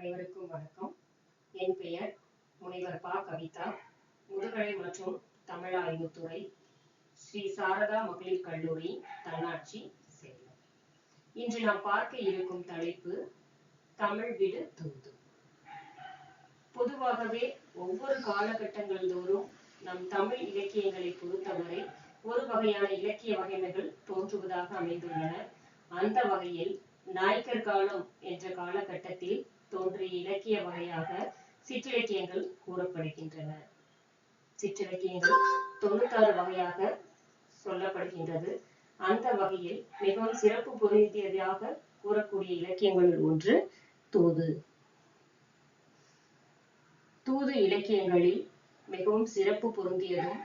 அனைவருக்கும் வணக்கம். என் பெயர் முனைவர் பா. கவிதா. முதுகலை மற்றும் தமிழ் ஆய்வுத்துறை ஸ்ரீ சாரதா மகளிர் கல்லூரி தன்னாட்சி சேலம் இன்று நாம் பார்க்க இருக்கும் தலைப்பு தமிழ் விடு தூது. பொதுவாகவே ஒவ்வொரு காலகட்டங்கள் தோறும் நம் தமிழ் இலக்கியங்களை பொறுத்தவரை ஒரு வகையான இலக்கிய வகைமைகள் தோன்றுவதாக அமைந்துள்ளன. அந்த வகையில் நாயக்கர் காலம் என்ற காலகட்டத்தில் தோன்றிய இலக்கிய வகையாக சிற்றிலக்கியங்கள் கூறப்படுகின்றன. சிற்றிலக்கியங்கள் தொண்ணூத்தாறு வகையாக சொல்லப்படுகின்றது. அந்த வகையில் மிகவும் சிறப்பு பொருந்தியதாக கூறக்கூடிய இலக்கியங்களில் ஒன்று தூது. தூது இலக்கியங்களில் மிகவும் சிறப்பு பொருந்தியதும்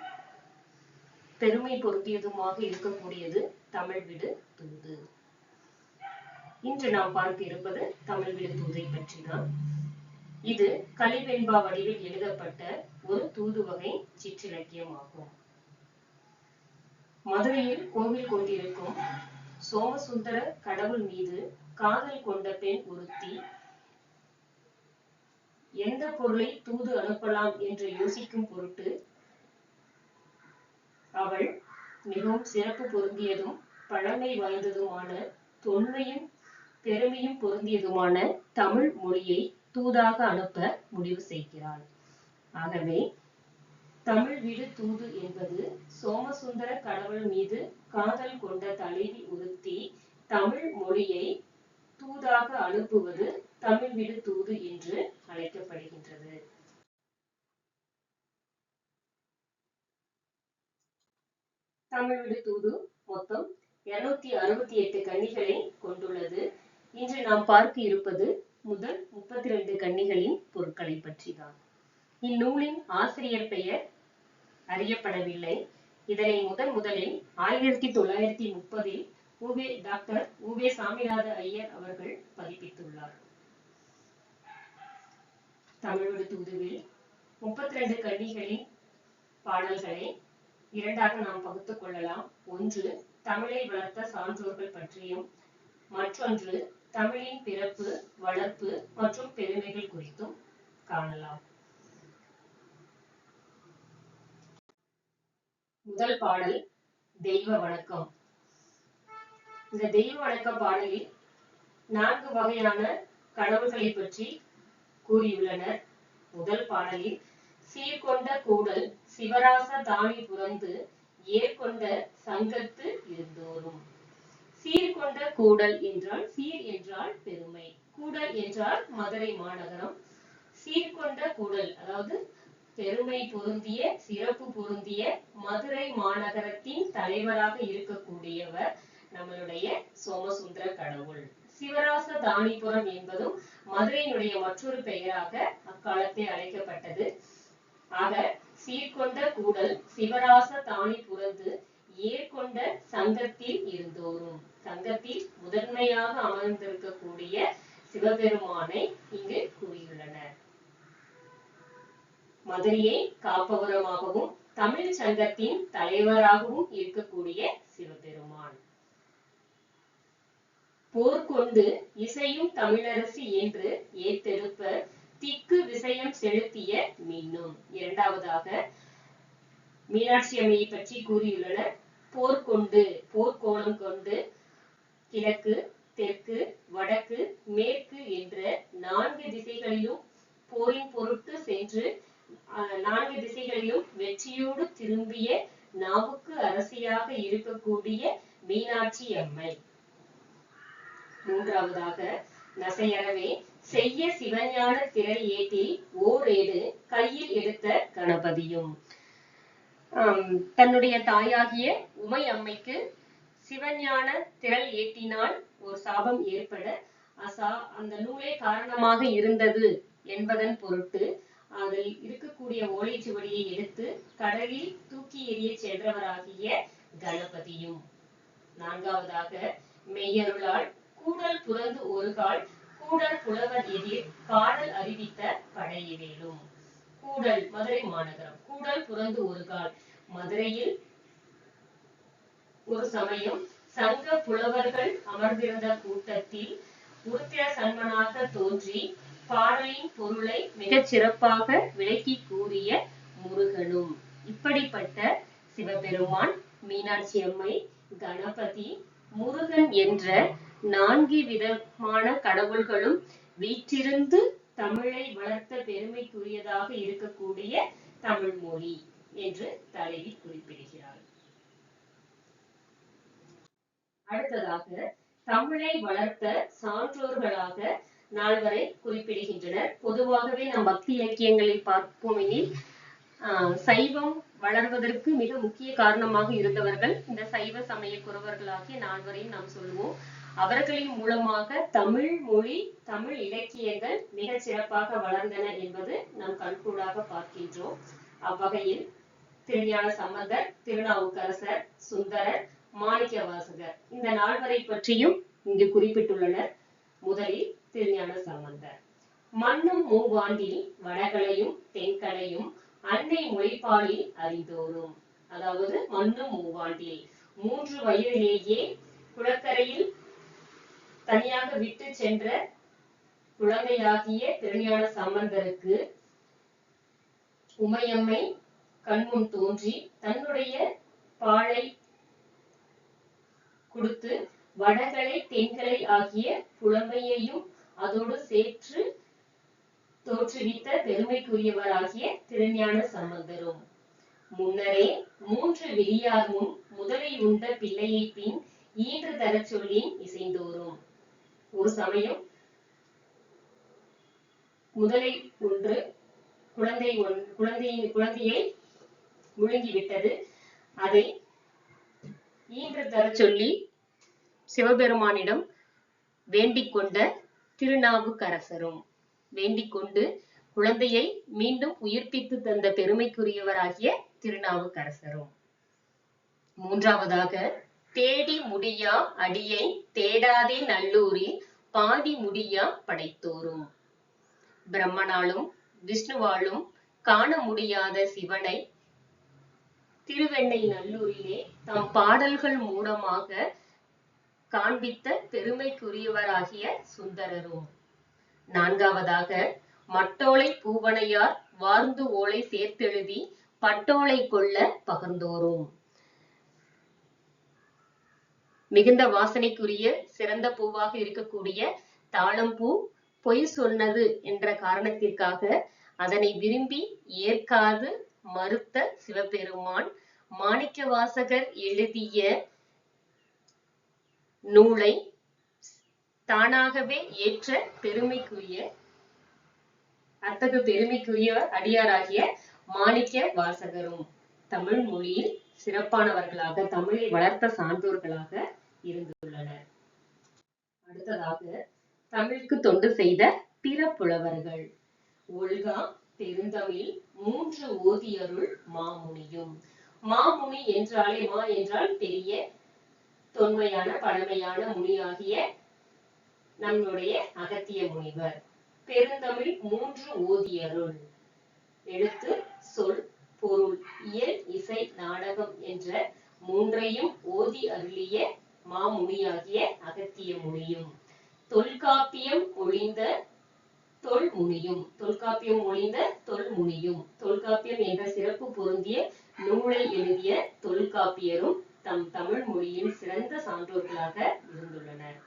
பெருமை பொருந்தியதுமாக இருக்கக்கூடியது தமிழ் விடு தூது. இன்று நாம் பார்க்க இருப்பது தமிழ் தூதை பற்றி தான் இது கலிவெண்பா வடிவில் எழுதப்பட்ட ஒரு தூது வகை சிற்றிலக்கியம் ஆகும் மதுரையில் கோவில் கொண்டிருக்கும் சோமசுந்தர கடவுள் மீது காதல் கொண்ட பெண் ஒருத்தி எந்த பொருளை தூது அனுப்பலாம் என்று யோசிக்கும் பொருட்டு அவள் மிகவும் சிறப்பு பொருந்தியதும் பழமை வாய்ந்ததுமான தொன்மையும் பெருமையும் பொருந்தியதுமான தமிழ் மொழியை தூதாக அனுப்ப முடிவு செய்கிறாள். ஆகவே தமிழ் விடு தூது என்பது சோமசுந்தர கடவுள் மீது காதல் கொண்ட தலைவி உறுத்தி தமிழ் மொழியை தூதாக அனுப்புவது தமிழ் விடு தூது என்று அழைக்கப்படுகின்றது. தமிழ் விடு தூது மொத்தம் இருநூத்தி அறுபத்தி எட்டு கன்னிகளை கொண்டுள்ளது. இன்று நாம் பார்க்க இருப்பது முதல் முப்பத்தி ரெண்டு கன்னிகளின் பொருட்களை பற்றிதான். இந்நூலின் ஆசிரியர் பெயர் அறியப்படவில்லை. இதனை முதன் முதலில் ஆயிரத்தி தொள்ளாயிரத்தி முப்பதில் உவே டாக்டர் உவே சாமிநாத ஐயர் அவர்கள் பதிப்பித்துள்ளார். தமிழோடு தூதுவில் முப்பத்தி ரெண்டு கன்னிகளின் பாடல்களை இரண்டாக நாம் பகுத்துக் கொள்ளலாம். ஒன்று தமிழை வளர்த்த சான்றோர்கள் பற்றியும் மற்றொன்று தமிழின் பிறப்பு வளர்ப்பு மற்றும் பெருமைகள் குறித்தும் காணலாம். முதல் பாடல் தெய்வ வணக்கம். இந்த தெய்வ வணக்க பாடலில் நான்கு வகையான கனவுகளை பற்றி கூறியுள்ளனர். முதல் பாடலில் சீர்கொண்ட கூடல் சிவராச தானி புரந்து ஏற்கொண்ட சங்கத்து இருந்தோறும். சீர்கொண்ட கூடல் என்றால் சீர் என்றால் பெருமை. கூடல் என்றால் மதுரை மாநகரம். சீர்கொண்ட கூடல் அதாவது பெருமை பொருந்திய சிறப்பு பொருந்திய மதுரை மாநகரத்தின் தலைவராக இருக்கக்கூடியவர் நம்மளுடைய சோமசுந்தர கடவுள். சிவராச தானிபுரம் என்பதும் மதுரையினுடைய மற்றொரு பெயராக அக்காலத்தில் அழைக்கப்பட்டது. ஆக சீர்கொண்ட கூடல் சிவராச தானி புரந்து ஏற்கொண்ட சங்கத்தில் இருந்தோரும். சங்கத்தில் முதன்மையாக அமர்ந்திருக்கக்கூடிய சிவபெருமானை இங்கு கூறியுள்ளனர். மதுரையை காப்பவரமாகவும் தமிழ் சங்கத்தின் தலைவராகவும் இருக்கக்கூடிய சிவபெருமான். போர்க்கொண்டு இசையும் தமிழரசி என்று ஏத்தெடுப்ப திக்கு விசயம் செலுத்திய மின்னும். இரண்டாவதாக மீனாட்சி அம்மையை பற்றி கூறியுள்ளனர். போர்க்கொண்டு போர்க்கோணம் கொண்டு கிழக்கு தெற்கு வடக்கு மேற்கு என்ற நான்கு திசைகளிலும் போரின் பொருட்டு சென்று நான்கு திசைகளிலும் வெற்றியோடு திரும்பிய நாவுக்கு அரசியாக இருக்கக்கூடிய மீனாட்சி அம்மை. மூன்றாவதாக நசையறவே செய்ய சிவஞான திரள் ஏட்டில் ஓரேடு கையில் எடுத்த கணபதியும். தன்னுடைய தாயாகிய உமை அம்மைக்கு சிவஞான திரள் ஏற்றினால் ஒரு சாபம் ஏற்பட அசா அந்த நூலே காரணமாக இருந்தது என்பதன் பொருட்டு அதில் இருக்கக்கூடிய ஓலைச்சுவடியை எடுத்து கடலில் தூக்கி எறிய சென்றவராகிய கணபதியும். நான்காவதாக மெய்யருளால் கூடல் புலந்து ஒரு கால் கூடல் புலவர் எதிர் காடல் அறிவித்த படையவேலும் கூடல் மதுரை மாநகரம். கூடல் புறந்து ஒரு கால் மதுரையில் ஒரு சமயம் சங்க புலவர்கள் அமர்ந்திருந்த கூட்டத்தில் உருத்திர சன்மனாக தோன்றி பாடலின் பொருளை மிகச் சிறப்பாக விளக்கி கூறிய முருகனும். இப்படிப்பட்ட சிவபெருமான் மீனாட்சி அம்மை கணபதி முருகன் என்ற நான்கு விதமான கடவுள்களும் வீற்றிருந்து தமிழை வளர்த்த பெருமைக்குரியதாக இருக்கக்கூடிய தமிழ் மொழி என்று தலைவி குறிப்பிடுகிறார். அடுத்ததாக தமிழை வளர்த்த சான்றோர்களாக நால்வரை குறிப்பிடுகின்றனர். பொதுவாகவே நம் பக்தி இலக்கியங்களில் பார்ப்போம் எனில் சைவம் வளர்வதற்கு மிக முக்கிய காரணமாக இருந்தவர்கள் இந்த சைவ சமய குறவர்களாகிய நால்வரையும் நாம் சொல்லுவோம் அவர்களின் மூலமாக தமிழ் மொழி தமிழ் இலக்கியங்கள் மிக சிறப்பாக வளர்ந்தன என்பது நாம் கண்கூடாக பார்க்கின்றோம். அவ்வகையில் திருஞான சம்பந்தர் திருநாவுக்கரசர் சுந்தரர் மாணிக்க வாசகர். இந்த நால்வரை பற்றியும் இங்கு குறிப்பிட்டுள்ளனர் முதலில் திருஞான சம்பந்தர் மண்ணும் மூவாண்டில் வடகளையும் தென்களையும் அன்னை மொழிப்பாலில் அறிந்தோறும் அதாவது மண்ணும் மூவாண்டில். மூன்று வயதிலேயே குளக்கரையில் தனியாக விட்டு சென்ற குழந்தையாகிய திருஞான சம்பந்தருக்கு உமையம்மை கண்முன் தோன்றி தன்னுடைய பாழை கொடுத்து வடகலை தென்கலை ஆகிய புலமையையும் அதோடு சேற்று தோற்றுவித்த பெருமைக்குரியவராகிய திருஞான சம்பந்தரும். முன்னரே மூன்று வெளியார் முன் முதலை உண்ட பிள்ளையை பின் ஈன்று தரச் சொல்லி இசைந்தோறும் ஒரு சமயம் முதலை ஒன்று குழந்தை ஒன் குழந்தையின் குழந்தையை முழுங்கிவிட்டது. அதை ஈன்று தரச் சொல்லி சிவபெருமானிடம் வேண்டிக் கொண்ட திருநாவுக்கரசரும் வேண்டிக் கொண்டு குழந்தையை மீண்டும் உயிர்ப்பித்து தந்த பெருமைக்குரியவராகிய திருநாவுக்கரசரும். மூன்றாவதாக தேடி முடியா அடியை தேடாதே நல்லூரில் பாதி முடியா படைத்தோரும். பிரம்மனாலும் விஷ்ணுவாலும் காண முடியாத சிவனை திருவெண்ணை நல்லூரிலே தம் பாடல்கள் மூலமாக காண்பித்த பெருமைக்குரியவராகிய சுந்தரரும். நான்காவதாக மட்டோலை பூவனையார் வார்ந்து ஓலை சேர்த்தெழுதி பட்டோலை கொள்ள பகர்ந்தோரும். மிகுந்த வாசனைக்குரிய சிறந்த பூவாக இருக்கக்கூடிய தாளம்பூ பொய் சொன்னது என்ற காரணத்திற்காக அதனை விரும்பி ஏற்காது மறுத்த சிவபெருமான் மாணிக்க வாசகர் எழுதிய நூலை தானாகவே ஏற்ற பெருமைக்குரிய அத்தகு பெருமைக்குரிய அடியாராகிய மாணிக்க வாசகரும் தமிழ் மொழியில் சிறப்பானவர்களாக தமிழை வளர்த்த சான்றோர்களாக இருந்துள்ளனர். அடுத்ததாக தமிழுக்கு தொண்டு செய்த பிற புலவர்கள். ஒல்கா பெருந்தமிழ் மூன்று ஓதியருள் மாமுனியும். மாமுனி என்றாலே மா என்றால் பெரிய தொன்மையான பழமையான முனியாகிய நம்முடைய அகத்திய முனிவர். பெருந்தமிழ் மூன்று ஓதியருள். எழுத்து சொல் பொருள் இயல் இசை நாடகம் என்ற மூன்றையும் ஓதி அருளிய மாமுனியாகிய அகத்திய முனியும். தொல்காப்பியம் ஒழிந்த தொல் முனியும். தொல்காப்பியம் மொழிந்த தொல் முனியும். தொல்காப்பியம் என்ற சிறப்பு பொருந்திய நூலை எழுதிய தொல்காப்பியரும் தம் தமிழ் மொழியின் சிறந்த சான்றோர்களாக இருந்துள்ளனர்.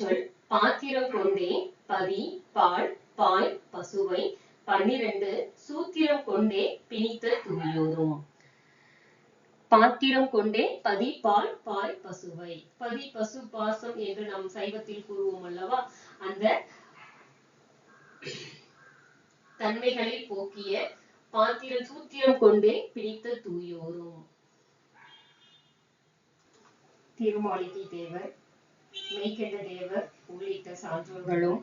சொல் பாத்திரம் கொண்டே பதி பால் பாய் பசுவை பன்னிரண்டு சூத்திரம் கொண்டே பிணித்த துணியோரும் பாத்திரம் கொண்டே பதி பால் பாய் பசுவை. பதி பசு பாசம் என்று நாம் சைவத்தில் கூறுவோம் அல்லவா? அந்த தன்மைகளை போக்கிய பாத்திர சூத்திரம் கொண்டே பிடித்த தூயோரும். திருமாளிகை தேவர் மெய்கண்ட தேவர் உள்ளிட்ட சான்றோர்களும்.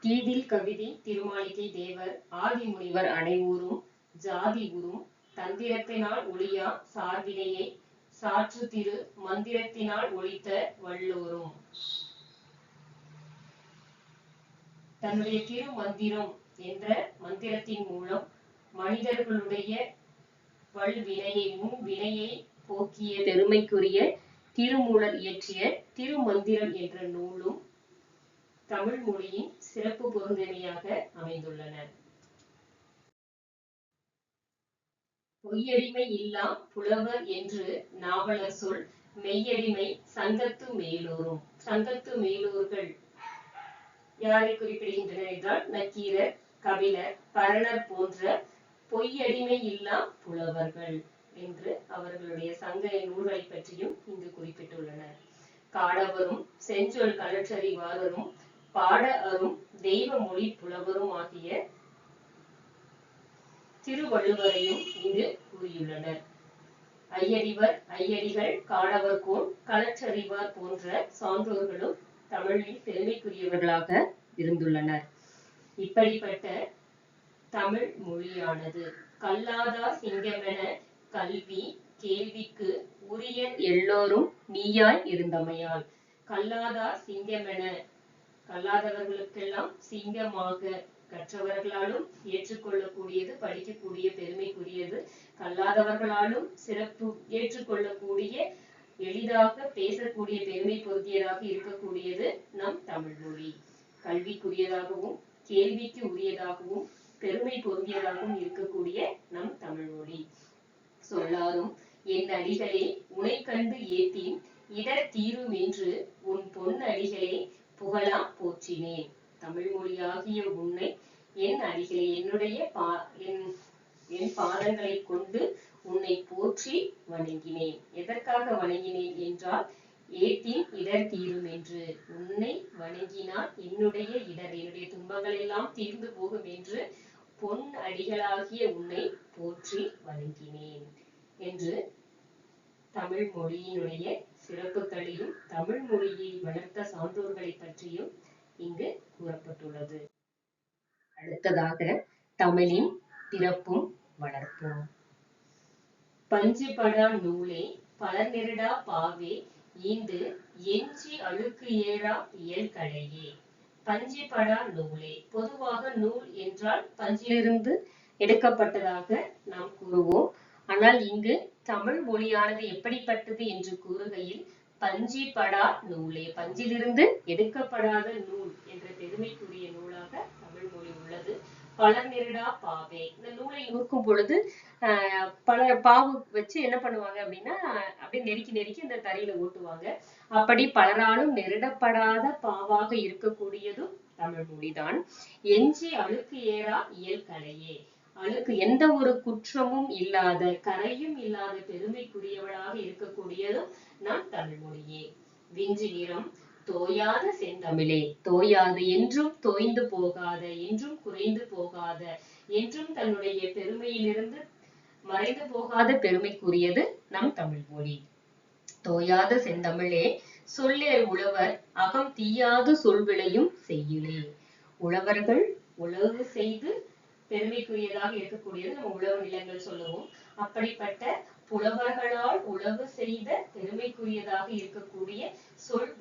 கீதில் கவிதை திருமாளிகை தேவர் ஆதிமுனிவர் அனைவரும் ஜாதி உரும் தந்திரத்தினால் ஒளியா சார்பினையை சாற்று திரு மந்திரத்தினால் ஒழித்த வல்லோரும். தன்னுடைய திரு மந்திரம் என்ற மந்திரத்தின் மூலம் மனிதர்களுடைய வல்வினையை முன் வினையை போக்கிய பெருமைக்குரிய திருமூலர் இயற்றிய திருமந்திரம் என்ற நூலும் தமிழ் மொழியின் சிறப்பு பொருந்தனையாக அமைந்துள்ளன. பொய்யடிமை இல்லா புலவர் என்று நாவலர் சொல் மெய்யடிமை சங்கத்து மேலோரும் சங்கத்து மேலோர்கள் யாரை குறிப்பிடுகின்றனர் என்றால் நக்கீரர் கபிலர் பரணர் போன்ற பொய்யடிமை இல்லா புலவர்கள் என்று அவர்களுடைய சங்க நூல்களை பற்றியும் இங்கு குறிப்பிட்டுள்ளனர். காடவரும் செஞ்சொல் கலற்றறிவாரரும் பாட அரும் தெய்வ மொழி புலவரும் ஆகிய திருவள்ளுவரையும் இங்கு கூறியுள்ளனர். ஐயடிவர் ஐயடிகள் காடவர் கோன் களற்றறிவார் போன்ற சான்றோர்களும் தமிழில் பெருமைக்குரியவர்களாக இருந்துள்ளனர். இப்படிப்பட்ட தமிழ் மொழியானது கல்லாதா சிங்கமென கல்வி கேள்விக்கு உரிய எல்லோரும் நீயாய் இருந்தமையால் கல்லாதா சிங்கமென கல்லாதவர்களுக்கெல்லாம் சிங்கமாக கற்றவர்களாலும் ஏற்றுக்கொள்ளக்கூடியது படிக்கக்கூடிய பெருமைக்குரியது கல்லாதவர்களாலும் சிறப்பு ஏற்றுக்கொள்ளக்கூடிய எளிதாக பேசக்கூடிய பெருமை பொருந்தியதாக இருக்கக்கூடியது நம் தமிழ் மொழி. கல்விக்குரியதாகவும் கேள்விக்கு உரியதாகவும் பெருமை பொருந்தியதாகவும் இருக்கக்கூடிய நம் தமிழ் மொழி. சொல்லாரும் என் அடிகளே உனை கண்டு ஏத்தின் இடர் தீரும் என்று உன் பொன் அடிகளே புகழாம் போற்றினேன். தமிழ் மொழியாகிய உன்னை என் அடிகளே என்னுடைய பா என் என் பாதங்களை கொண்டு உன்னை போற்றி வணங்கினேன். எதற்காக வணங்கினேன் என்றால் ஏத்தின் இடர் தீரும் என்று. உன்னை வணங்கினால் என்னுடைய இடர் என்னுடைய துன்பங்கள் எல்லாம் தீர்ந்து போகும் என்று பொன் அடிகளாகிய உன்னை போற்றி வணங்கினேன் என்று தமிழ் மொழியினுடைய சிறப்புகளையும் தமிழ் மொழியை வளர்த்த சான்றோர்களை பற்றியும் இங்கு கூறப்பட்டுள்ளது. அடுத்ததாக தமிழின் பிறப்பும் வளர்ப்பும். பஞ்சுபடா நூலே பலர் நெருடா பாவே ஈண்டு எஞ்சி அழுக்கு ஏறா இயல் கலையே பஞ்சுபடா நூலே பொதுவாக நூல் என்றால் பஞ்சிலிருந்து எடுக்கப்பட்டதாக நாம் கூறுவோம். ஆனால் இங்கு தமிழ் மொழியானது எப்படிப்பட்டது என்று கூறுகையில் பஞ்சிபடா நூலே பஞ்சிலிருந்து எடுக்கப்படாத நூல் என்ற பெருமைக்குரிய நூல் பழநிருடா நெருடா பாவே. இந்த நூலை நூற்கும் பொழுது பல பாவு வச்சு என்ன பண்ணுவாங்க அப்படின்னா அப்படியே நெருக்கி நெருக்கி இந்த தரையில ஓட்டுவாங்க. அப்படி பலராலும் நெருடப்படாத பாவாக இருக்கக்கூடியதும் தமிழ் மொழிதான். எஞ்சி அழுக்கு ஏறா இயல் கலையே அழுக்கு எந்த ஒரு குற்றமும் இல்லாத கரையும் இல்லாத பெருமைக்குரியவளாக இருக்கக்கூடியதும் நம் தமிழ் மொழியே. விஞ்சு நிறம் தோயாத செந்தமிழே தோயாது என்றும் தோய்ந்து போகாத என்றும் குறைந்து போகாத என்றும் தன்னுடைய பெருமையிலிருந்து மறைந்து போகாத பெருமைக்குரியது நம் தமிழ் மொழி. தோயாத செந்தமிழே சொல்லேர் உழவர் அகம் தீயாது சொல்விளையும் செய்யுளே உழவர்கள் உழவு செய்து பெருமைக்குரியதாக இருக்கக்கூடியது நம்ம உழவு நிலங்கள் சொல்லுவோம். அப்படிப்பட்ட புலவர்களால் உழவு செய்த பெருமைக்குரியதாக இருக்கக்கூடிய சொல்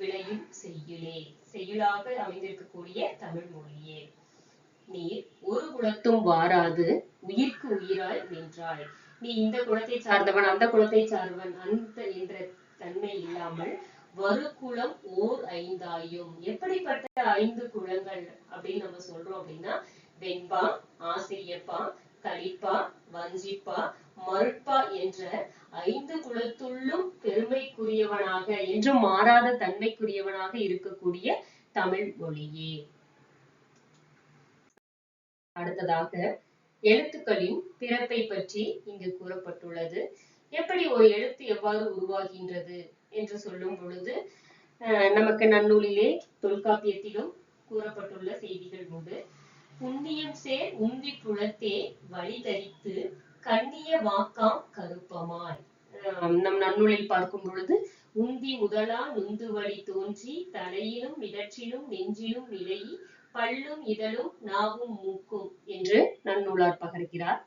விளையும் செயலாக அமைந்திருக்கக்கூடிய தமிழ் மொழியே. நீர் ஒரு குலத்தும் வாராது உயிர்க்கு உயிராய் நின்றாய். நீ இந்த குலத்தை சார்ந்தவன் அந்த குலத்தை சார்ந்தவன் அந்த என்ற தன்மை இல்லாமல் வரு குலம் ஓர் ஐந்தாயும். எப்படிப்பட்ட ஐந்து குலங்கள் அப்படின்னு நம்ம சொல்றோம் அப்படின்னா வெண்பா ஆசிரியப்பா கலிப்பா வஞ்சிப்பா மறுப்பா என்ற ஐந்து குலத்துள்ளும் பெருமைக்குரியவனாக என்றும் மாறாத தன்மைக்குரியவனாக இருக்கக்கூடிய தமிழ் மொழியே. அடுத்ததாக எழுத்துக்களின் பிறப்பை பற்றி இங்கு கூறப்பட்டுள்ளது. எப்படி ஒரு எழுத்து எவ்வாறு உருவாகின்றது என்று சொல்லும் பொழுது நமக்கு நன்னூலிலே தொல்காப்பியத்திலும் கூறப்பட்டுள்ள செய்திகள் உண்டு. புண்ணியம் சேர் உந்தி புலத்தே வழிதரித்து கண்ணிய வாக்காம் கருப்பமாய். நம் நன்னூலில் பார்க்கும் பொழுது உந்தி முதலா நுந்து வழி தோன்றி தலையிலும் இடற்றிலும் நெஞ்சிலும் நிலையி பல்லும் இதழும் நாவும் மூக்கும் என்று நன்னூலார் பகர்கிறார்.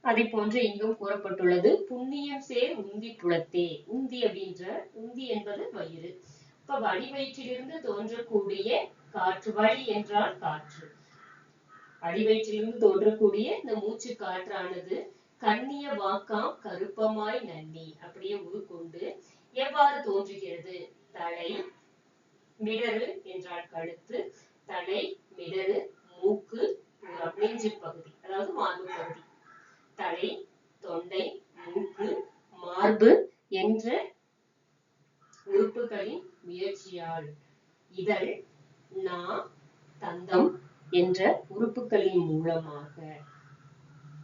அதை போன்று இங்கும் கூறப்பட்டுள்ளது புண்ணியம் சேர் உந்தி புலத்தே. உந்தி அப்படின்ற உந்தி என்பது வயிறு. இப்ப வடிவயிற்றிலிருந்து தோன்றக்கூடிய காற்று வழி என்றால் காற்று. அடிவயிற்றிலிருந்து தோன்றக்கூடிய இந்த மூச்சு காற்றானது கண்ணிய வாக்காம் கருப்பமாய் நன்னி அப்படியே உருக்கொண்டு எவ்வாறு தோன்றுகிறது? தலை மிடரு என்றால் கழுத்து தலை மிடரு மூக்கு நெஞ்சு பகுதி அதாவது மார்பு பகுதி. தலை தொண்டை மூக்கு மார்பு என்ற உறுப்புகளின் முயற்சியால் இதழ் நா தந்தம் என்ற உறுப்புகளின் மூலமாக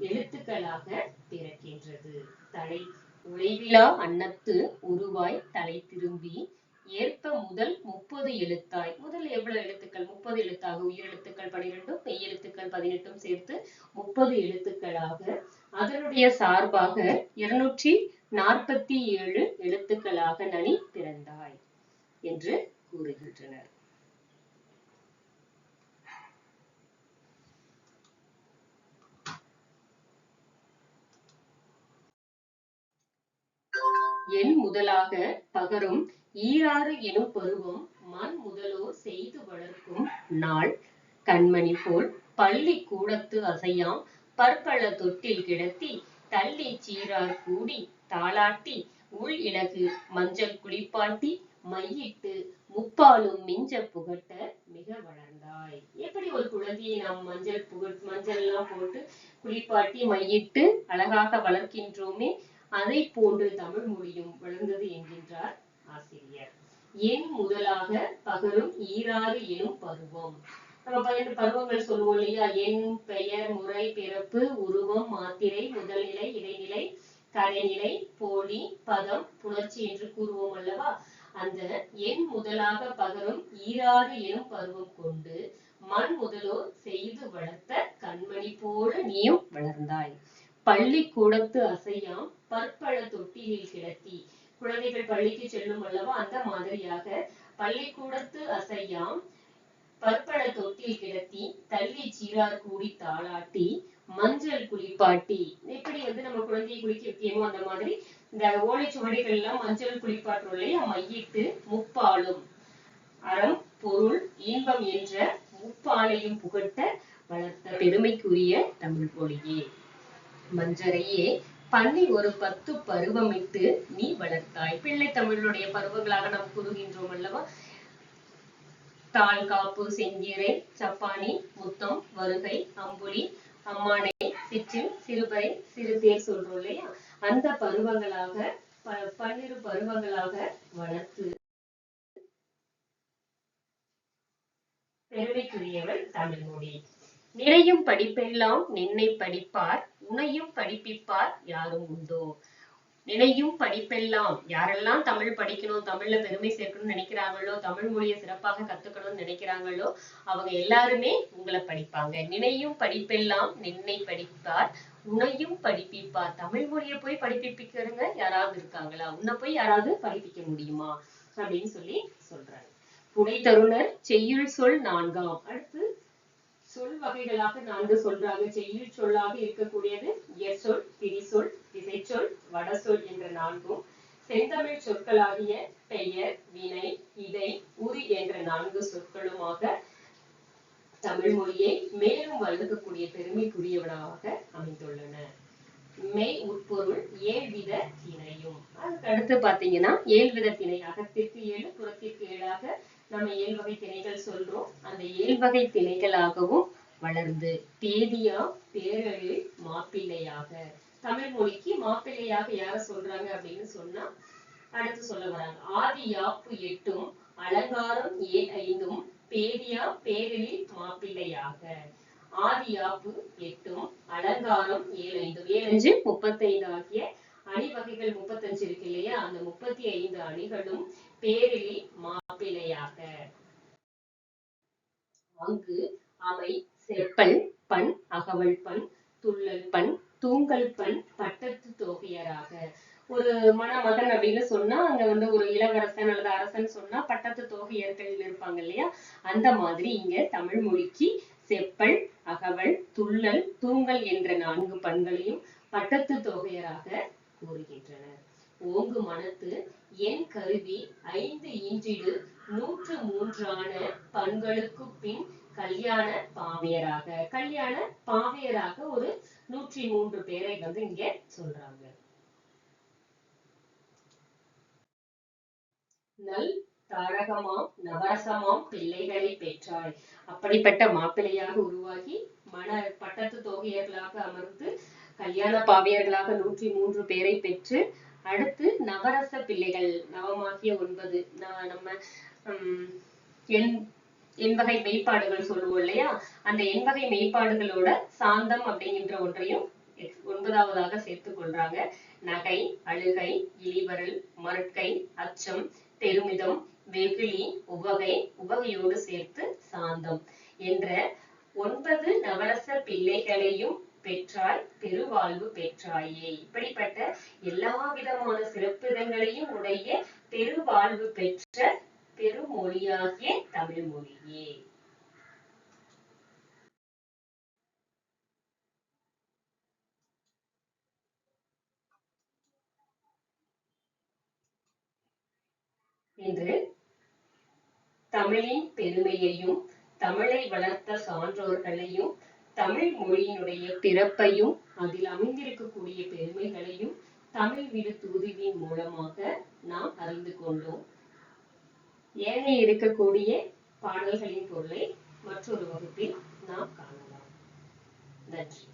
எழுத்துக்களாக பிறக்கின்றது தலை உழைவிலா அன்னத்து உருவாய் தலை திரும்பி ஏற்ப முதல் முப்பது எழுத்தாய். முதல் எவ்வளவு எழுத்துக்கள்? முப்பது எழுத்தாக உயிரெழுத்துக்கள் பனிரெண்டும் மெய் எழுத்துக்கள் பதினெட்டும் சேர்த்து முப்பது எழுத்துக்களாக அதனுடைய சார்பாக இருநூற்றி நாற்பத்தி ஏழு எழுத்துக்களாக நனி பிறந்தாய் என்று கூறுகின்றனர். என் முதலாக பகரும் ஈராறு எனும் பருவம் மண் முதலோர் செய்து வளர்க்கும் நாள். கண்மணி போல் பள்ளி கூடத்து அசையாம் பற்பல தொட்டில் கிடத்தி தள்ளி சீரார் கூடி தாளாட்டி உள் இலகு மஞ்சள் குளிப்பாட்டி மையிட்டு முப்பாலும் மிஞ்ச புகட்ட மிக வளர்ந்தாய். எப்படி ஒரு குழந்தையை நாம் மஞ்சள் புகட் மஞ்சள் எல்லாம் போட்டு குளிப்பாட்டி மையிட்டு அழகாக வளர்க்கின்றோமே அதை போன்று தமிழ் மொழியும் வளர்ந்தது என்கின்றார் ஆசிரியர். என் முதலாக பகரும் ஈராறு எனும் பருவம். நம்ம பன்னெண்டு பருவங்கள் சொல்லுவோம் இல்லையா? என் பெயர் முறை பிறப்பு உருவம் மாத்திரை முதல்நிலை இடைநிலை கடைநிலை போலி பதம் புணர்ச்சி என்று கூறுவோம் அல்லவா? அந்த என் முதலாக பகரும் ஈராறு எனும் பருவம் கொண்டு மண் முதலோ செய்து வளர்த்த கண்மணி போல நீயும் வளர்ந்தாய். பள்ளி கூடத்து அசையாம் பற்பல தொட்டியில் கிடத்தி. குழந்தைகள் பள்ளிக்கு செல்லும் அல்லவா அந்த மாதிரியாக பள்ளிக்கூடத்து அசையாம். பற்பல தொட்டில் கிடத்தி தள்ளி சீரார் கூடி தாளாட்டி மஞ்சள் குளிப்பாட்டி. எப்படி வந்து நம்ம குழந்தையை குளிக்க வைக்கணுமோ அந்த மாதிரி இந்த ஓலைச்சுவடிகள் எல்லாம் மஞ்சள் குளிப்பாட்டுறோம் இல்லையா மையிட்டு முப்பாலும். அறம் பொருள் இன்பம் என்ற முப்பாலையும் புகட்ட வளர்த்த பெருமைக்குரிய தமிழ் மொழியே மஞ்சரையே பண்ணி ஒரு பத்து பருவமிட்டு நீ வளர்த்தாய். பிள்ளை தமிழுடைய பருவங்களாக நாம் கூறுகின்றோம் அல்லவா? தாள் காப்பு செங்கீரை சப்பானி முத்தம் வருகை அம்புலி அம்மானை சிற்றில் சிறுபை சிறுதேர் சொல்றோம் இல்லையா? அந்த பருவங்களாக பன்னிரு பருவங்களாக வளர்த்து பெருமைக்குரியவள் தமிழ் மொழி நிறையும் படிப்பெல்லாம் நின்னை படிப்பார் உனையும் படிப்பிப்பார் யாரும் உண்டோ? நினையும் படிப்பெல்லாம் யாரெல்லாம் தமிழ் படிக்கணும் தமிழ்ல பெருமை சேர்க்கணும்னு நினைக்கிறாங்களோ தமிழ் மொழியை சிறப்பாக கத்துக்கணும்னு நினைக்கிறாங்களோ அவங்க எல்லாருமே உங்களை படிப்பாங்க. நினையும் படிப்பெல்லாம் நின்னை படிப்பார் உன்னையும் படிப்பிப்பார். தமிழ் மொழியை போய் படிப்பிக்கிறவங்க யாராவது இருக்காங்களா? உன்னை போய் யாராவது படிப்பிக்க முடியுமா? அப்படின்னு சொல்லி சொல்றாங்க புனை தருணர் செய்யுள் சொல் நான்காம். அடுத்து சொல் வகைகளாக நான்கு சொல்றாங்க செய்யுள் சொல்லாக இருக்கக்கூடியது எச்சொல் திரிசொல் திசைச்சொல் வடசொல் என்ற நான்கும். செந்தமிழ் சொற்களாகிய பெயர் வினை இடை உரி என்ற நான்கு சொற்களுமாக தமிழ் மொழியை மேலும் வளர்க்கக்கூடிய பெருமைக்குரியவனாக அமைந்துள்ளன. மெய் உட்பொருள் ஏழ்வித திணையும். அதுக்கு அடுத்து பாத்தீங்கன்னா ஏழ்வித திணை அகத்திற்கு ஏழு புறத்திற்கு ஏழாக நம்ம ஏழு வகை திணைகள் சொல்றோம். அந்த ஏழு வகை திணைகளாகவும் வளர்ந்து தேதியா பேரழில் மாப்பிள்ளையாக தமிழ் மொழிக்கு மாப்பிள்ளையாக யார சொல்றாங்க அப்படின்னு சொன்னா அடுத்து சொல்ல வராங்க. ஆதி யாப்பு எட்டும் அலங்காரம் ஏ ஐந்தும் பேதியா பேரழில் மாப்பிள்ளையாக. ஆதி யாப்பு எட்டும் அலங்காரம் ஏழு ஐந்தும். ஏழஞ்சு அஞ்சு முப்பத்தைந்து ஆகிய அணி வகைகள் முப்பத்தஞ்சு இருக்கு இல்லையா? அந்த முப்பத்தி ஐந்து அணிகளும் பேரிலி மாப்பிள்ளையாக அங்கு அவை செப்பல் பண் அகவல் பண் துள்ளல் பண் தூங்கல் பண் பட்டத்து தோகையராக. ஒரு மணமகன் அப்படின்னு சொன்னா அங்க வந்து ஒரு இளவரசன் அல்லது அரசன் சொன்னா பட்டத்து தோகையர்கள் இருப்பாங்க இல்லையா? அந்த மாதிரி இங்க தமிழ் மொழிக்கு செப்பல் அகவல் துள்ளல் தூங்கல் என்ற நான்கு பண்களையும் பட்டத்து தொகையராக கூறுகின்றனர். ஓங்கு மனத்து என் கருவி ஐந்து இன்றிடு நூற்று மூன்றான பண்களுக்கு பின் கல்யாண பாவையராக. கல்யாண பாவையராக ஒரு நூற்றி மூன்று பேரை வந்து இங்க சொல்றாங்க. நல் தாரகமாம் நவரசமாம் பிள்ளைகளை பெற்றாய் அப்படிப்பட்ட மாப்பிள்ளையாக உருவாகி மன பட்டத்து தோகையர்களாக அமர்ந்து கல்யாண பாவியர்களாக நூற்றி மூன்று பேரை பெற்று அடுத்து நவரச பிள்ளைகள் நவமாகிய ஒன்பது. நம்ம உம் எண் எண்வகை மெய்ப்பாடுகள் சொல்லுவோம் இல்லையா? அந்த எண்வகை மெய்ப்பாடுகளோட சாந்தம் அப்படிங்கின்ற ஒன்றையும் ஒன்பதாவதாக சேர்த்துக் கொள்றாங்க. நகை அழுகை இழிவரல் மறுக்கை அச்சம் பெருமிதம் வெகுளி உவகை உவகையோடு சேர்த்து சாந்தம் என்ற ஒன்பது நவரச பிள்ளைகளையும் பெற்றாய் பெருவாழ்வு பெற்றாயே. இப்படிப்பட்ட எல்லா விதமான சிறப்பிடங்களையும் உடைய பெருவாழ்வு பெற்ற பெருமொழியாகிய தமிழ் மொழியே. என்று தமிழின் பெருமையையும் தமிழை வளர்த்த சான்றோர்களையும் தமிழ் மொழியினுடைய பிறப்பையும் அதில் அமைந்திருக்கக்கூடிய பெருமைகளையும் தமிழ் விடு தூதுவின் மூலமாக நாம் அறிந்து கொண்டோம். ஏனைய இருக்கக்கூடிய பாடல்களின் பொருளை மற்றொரு வகுப்பில் நாம் காணலாம். நன்றி.